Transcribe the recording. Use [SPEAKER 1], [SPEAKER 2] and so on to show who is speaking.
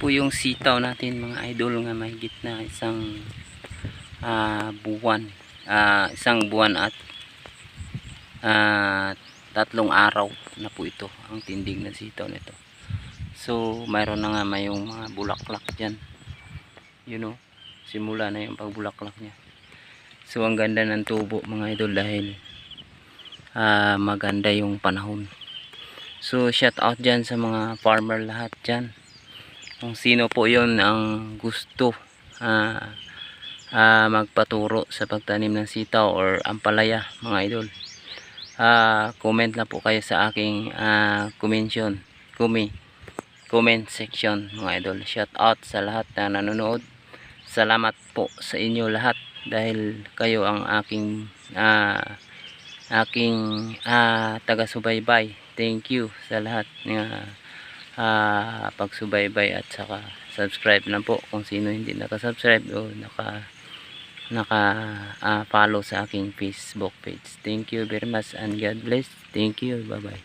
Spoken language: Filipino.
[SPEAKER 1] po yung sitaw natin mga idol nga may gitna isang ah, buwan. Ah, isang buwan at ah, tatlong araw na po ito ang tindig na sitaw nito. So, mayroon na nga may yung mga bulaklak dyan. You know, simula na yung pagbulaklak niya. So, ang ganda ng tubo mga idol dahil ah, maganda yung panahon. So, shout out dyan sa mga farmer lahat dyan. Kung sino po yon ang gusto ah, ah, magpaturo sa pagtanim ng sitaw or ampalaya mga idol. Ah, comment na po kayo sa aking ah, comment, kumi, comment section mga idol. Shout out sa lahat na nanonood. Salamat po sa inyo lahat dahil kayo ang aking ah, aking ah, taga-subaybay. Thank you sa lahat ng ah, pagsubaybay at saka subscribe lang po kung sino hindi naka-subscribe o naka naka ah, follow sa aking Facebook page. Thank you very much and God bless. Thank you. Bye-bye.